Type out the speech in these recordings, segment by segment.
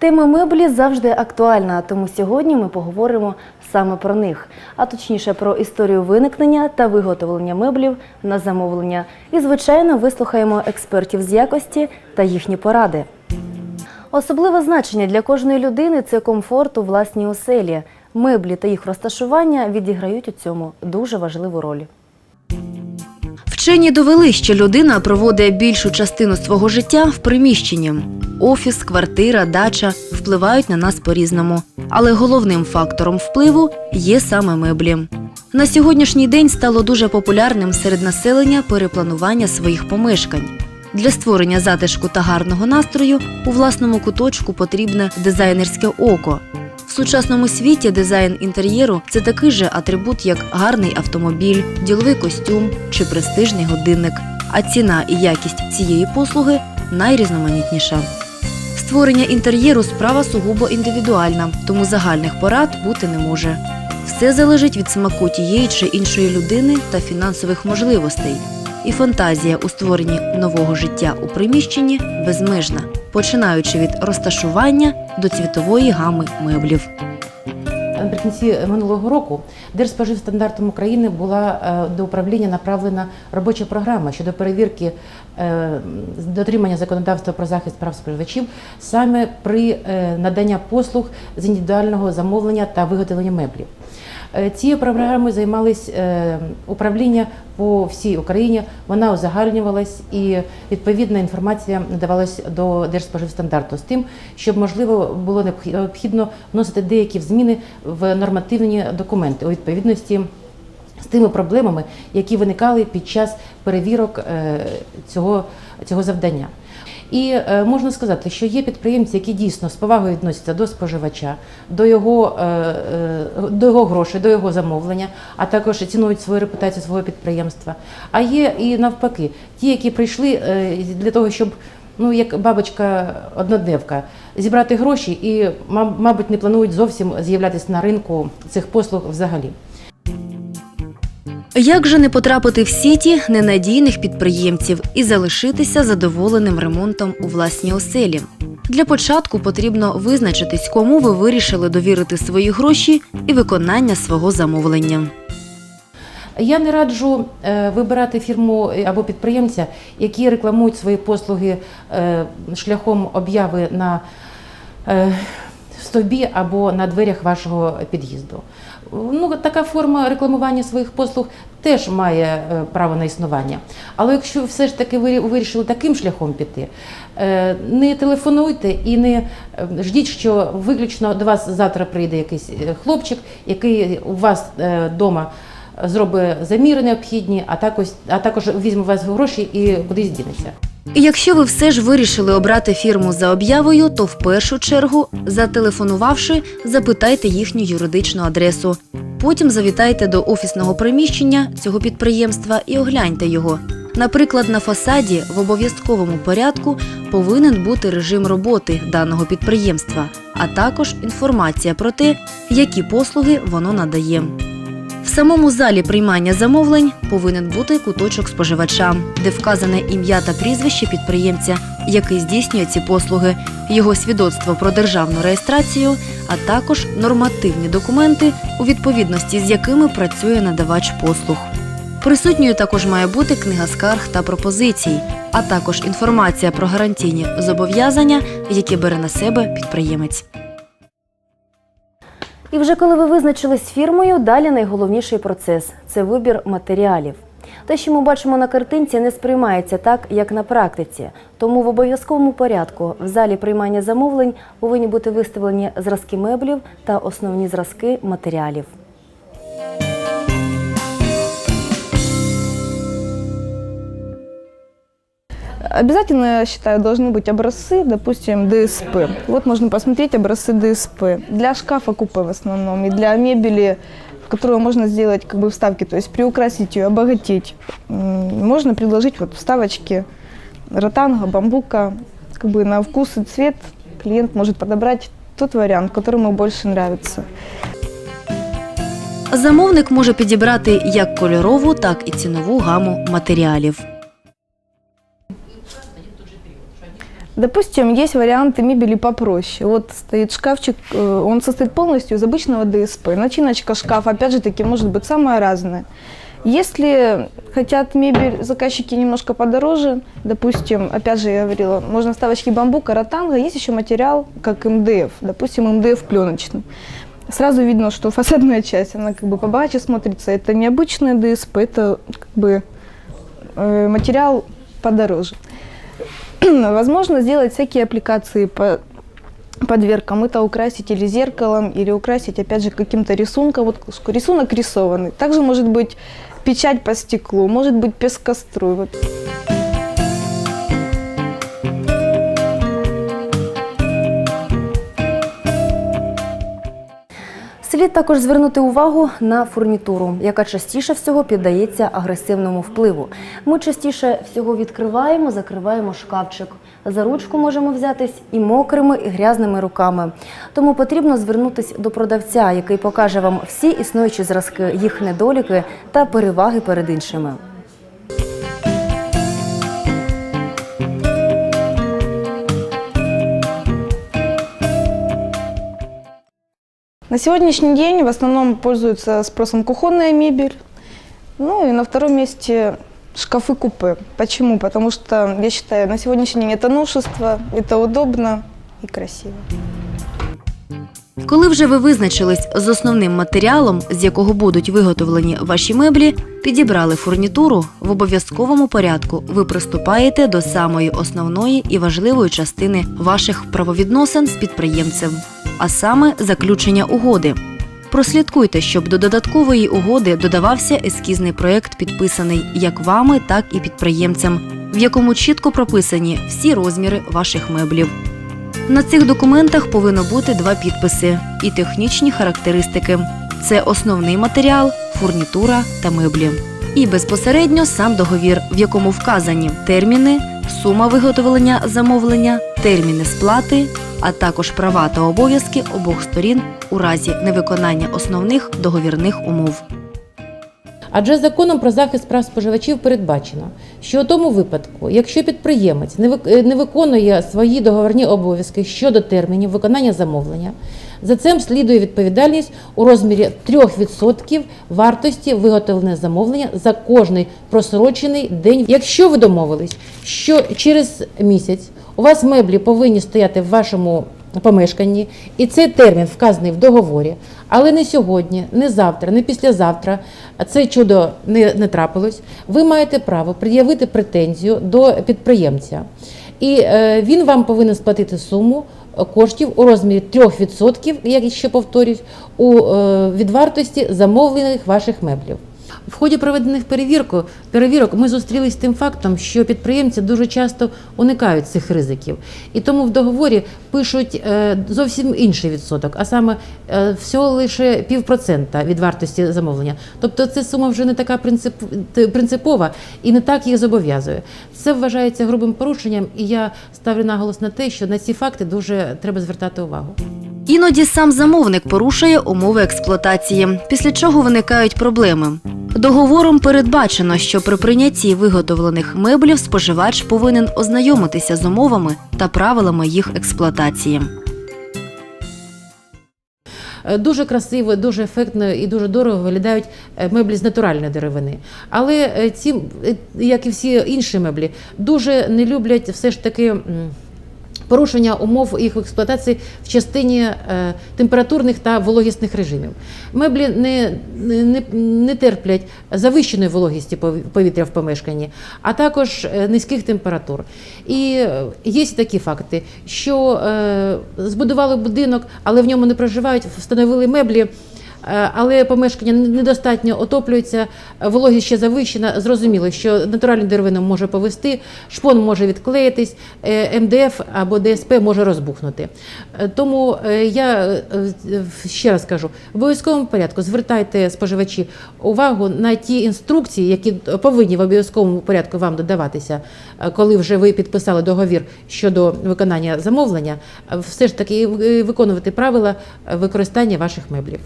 Тема меблі завжди актуальна, тому сьогодні ми поговоримо саме про них, а точніше про історію виникнення та виготовлення меблів на замовлення. І, звичайно, вислухаємо експертів з якості та їхні поради. Особливе значення для кожної людини це комфорт у власній оселі. Меблі та їх розташування відіграють у цьому дуже важливу роль. Вчені довели, що людина проводить більшу частину свого життя в приміщенні. Офіс, квартира, дача впливають на нас по-різному. Але головним фактором впливу є саме меблі. На сьогоднішній день стало дуже популярним серед населення перепланування своїх помешкань. Для створення затишку та гарного настрою у власному куточку потрібне дизайнерське око. В сучасному світі дизайн інтер'єру це такий же атрибут, як гарний автомобіль, діловий костюм чи престижний годинник. А ціна і якість цієї послуги найрізноманітніша. Створення інтер'єру справа сугубо індивідуальна, тому загальних порад бути не може. Все залежить від смаку тієї чи іншої людини та фінансових можливостей. І фантазія у створенні нового життя у приміщенні безмежна, починаючи від розташування до цвітової гами меблів. Наприкінці минулого року Держспоживстандартом України була е, до управління направлена робоча програма щодо перевірки е, дотримання законодавства про захист прав споживачів саме при е, наданні послуг з індивідуального замовлення та виготовлення меблів. Е, Цією програмою займались е, управління по всій Україні. Вона узагальнювалась і відповідна інформація надавалась до Держспоживстандарту з тим, щоб можливо було необхідно вносити деякі зміни в нормативні документи у відповідності з тими проблемами, які виникали під час перевірок е, цього, цього завдання. І е, можна сказати, що є підприємці, які дійсно з повагою відносяться до споживача, до його, е, е, до його грошей, до його замовлення, а також цінують свою репутацію свого підприємства. А є і навпаки, ті, які прийшли для того, щоб ну як бабочка однодневка, зібрати гроші і, маб- мабуть, не планують зовсім з'являтися на ринку цих послуг взагалі. Як же не потрапити в сіті ненадійних підприємців і залишитися задоволеним ремонтом у власній оселі? Для початку потрібно визначитись, кому ви вирішили довірити свої гроші і виконання свого замовлення. Я не раджу е, вибирати фірму або підприємця, які рекламують свої послуги е, шляхом обяви на е, стовбі або на дверях вашого під'їзду. Ну, така форма рекламування своїх послуг теж має е, право на існування. Але якщо все ж таки ви вирішили таким шляхом піти, е, не телефонуйте і не е, ждіть, що виключно до вас завтра прийде якийсь хлопчик, який у вас вдома зробить заміри необхідні, а також, а також візьме у вас гроші і кудись дінеться. Якщо ви все ж вирішили обрати фірму за об'явою, то в першу чергу, зателефонувавши, запитайте їхню юридичну адресу. Потім завітайте до офісного приміщення цього підприємства і огляньте його. Наприклад, на фасаді в обов'язковому порядку повинен бути режим роботи даного підприємства, а також інформація про те, які послуги воно надає. В самому залі приймання замовлень повинен бути куточок споживача, де вказане ім'я та прізвище підприємця, який здійснює ці послуги, його свідоцтво про державну реєстрацію, а також нормативні документи, у відповідності з якими працює надавач послуг. Присутньою також має бути книга скарг та пропозицій, а також інформація про гарантійні зобов'язання, які бере на себе підприємець. І вже коли ви визначились з фірмою, далі найголовніший процес це вибір матеріалів. Те, що ми бачимо на картинці, не сприймається так, як на практиці. Тому в обов'язковому порядку в залі приймання замовлень повинні бути виставлені зразки меблів та основні зразки матеріалів. Обязательно, я считаю, должны быть образцы, допустим, ДСП. Вот можно посмотреть образцы ДСП. Для шкафа купе в основном и для мебели, в которую можно сделать как бы вставки, то есть приукрасить ее, обогатить. М, Можно предложить вот вставочки ротанга, бамбука, как бы на вкус и цвет клиент может подобрать тот вариант, который ему больше нравится. Замовник може підібрати як кольорову, так і цінову гаму матеріалів. Допустим, есть варианты мебели попроще. Вот стоит шкафчик, э, он состоит полностью из обычного ДСП. Начиночка шкафа, опять же таки, может быть самая разная. Если хотят мебель заказчики немножко подороже, допустим, опять же я говорила, можно вставочки бамбука, ротанга, есть еще материал, как МДФ, допустим, МДФ пленочный. Сразу видно, что фасадная часть, она как бы побогаче смотрится. Это необычный ДСП, это как бы э, материал подороже. Возможно сделать всякие аппликации по по дверкам. Это украсить или зеркалом, или украсить, опять же, каким-то рисунком. Вот рисунок рисованный. Также может быть печать по стеклу, может быть пескоструй. Вот. Слід також звернути увагу на фурнітуру, яка частіше всього піддається агресивному впливу. Ми частіше всього відкриваємо, закриваємо шкафчик. За ручку можемо взятись і мокрими, і грязними руками. Тому потрібно звернутися до продавця, який покаже вам всі існуючі зразки, їх недоліки та переваги перед іншими. На сегодняшний день в основном пользуется спросом кухонная мебель. Ну и на втором месте шкафы-купе. Почему? Потому что, я считаю, на сегодняшний день это новшество, это удобно и красиво. Коли вже ви визначились з основним матеріалом, з якого будуть виготовлені ваші меблі, підібрали фурнітуру, в обов'язковому порядку ви приступаєте до самої основної і важливої частини ваших правовідносин з підприємцем, а саме заключення угоди. Прослідкуйте, щоб до додаткової угоди додавався ескізний проєкт, підписаний як вами, так і підприємцем, в якому чітко прописані всі розміри ваших меблів. На цих документах повинно бути два підписи і технічні характеристики: це основний матеріал, фурнітура та меблі. І безпосередньо сам договір, в якому вказані терміни, сума виготовлення замовлення, терміни сплати, а також права та обов'язки обох сторін у разі невиконання основних договірних умов. Адже законом про захист прав споживачів передбачено, що у тому випадку, якщо підприємець не е, виконує свої договорні обов'язки щодо термінів виконання замовлення, за цим слідує відповідальність у розмірі 3% вартості виготовленого замовлення за кожний просрочений день. Якщо ви домовились, що через місяць у вас меблі повинні стояти в вашому помешканні, і цей термін вказаний в договорі, але не сьогодні, не завтра, не післязавтра. Це чудо не, не трапилось. Ви маєте право пред'явити претензію до підприємця, і е, він вам повинен сплатити суму коштів у розмірі 3%, як ще повторюсь, у е, від вартості замовлених ваших меблів. В ході проведених перевірок, перевірок ми зустрілися з тим фактом, що підприємці дуже часто уникають цих ризиків, і тому в договорі пишуть е, зовсім інший відсоток, а саме е, всього лише півпроцента від вартості замовлення. Тобто ця сума вже не така принцип, принципова і не так їх зобов'язує. Це вважається грубим порушенням, і я ставлю наголос на те, що на ці факти дуже треба звертати увагу. Іноді сам замовник порушує умови експлуатації, після чого виникають проблеми. Договором передбачено, що при прийнятті виготовлених меблів споживач повинен ознайомитися з умовами та правилами їх експлуатації. Дуже красиво, дуже ефектно і дуже дорого виглядають е, меблі з натуральної деревини. Але е, ці, е, як і всі інші меблі, дуже не люблять все ж таки. Порушення умов їх експлуатації в частині е, температурних та вологісних режимів. Меблі не, не, не терплять завищеної вологісті повітря в помешканні, а також е, низьких температур. І е, є такі факти, що е, збудували будинок, але в ньому не проживають, встановили меблі. Е, Але помешкання недостатньо отоплюється, е, вологість ще завищена. Зрозуміло, що натуральну деревину може повести, шпон може відклеїтись, е, МДФ або ДСП може розбухнути. Тому я ще раз кажу: в обов'язковому порядку звертайте споживачі увагу на ті інструкції, які повинні в обов'язковому порядку вам додаватися, коли вже ви підписали договір щодо виконання замовлення, все ж таки виконувати правила використання ваших меблів.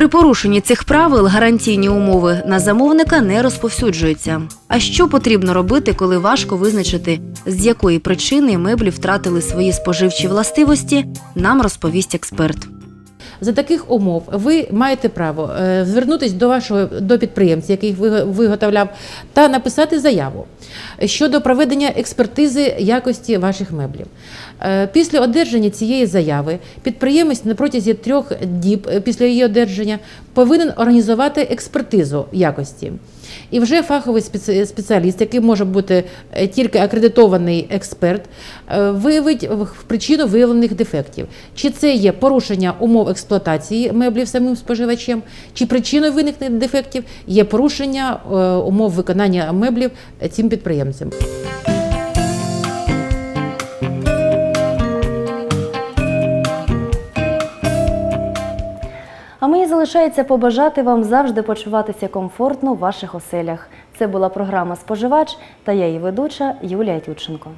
При порушенні цих правил гарантійні умови на замовника не розповсюджуються. А що потрібно робити, коли важко визначити, з якої причини меблі втратили свої споживчі властивості, нам розповість експерт. За таких умов ви маєте право е, звернутися до вашого до підприємця, який виготовляв, та написати заяву щодо проведення експертизи якості ваших меблів. Е, Після одержання цієї заяви підприємець на протязі трьох діб е, після її одержання повинен організувати експертизу якості. І вже фаховий спеці- спеціаліст, який може бути е, тільки акредитований експерт, е, виявить причину виявлених дефектів. Чи це є порушення умов експлуатації меблів самим споживачем, чи причиною виникнення дефектів є порушення е, умов виконання меблів цим підприємцем. А мені залишається побажати вам завжди почуватися комфортно в ваших оселях. Це була програма Споживач та я її ведуча Юлія Тютченко.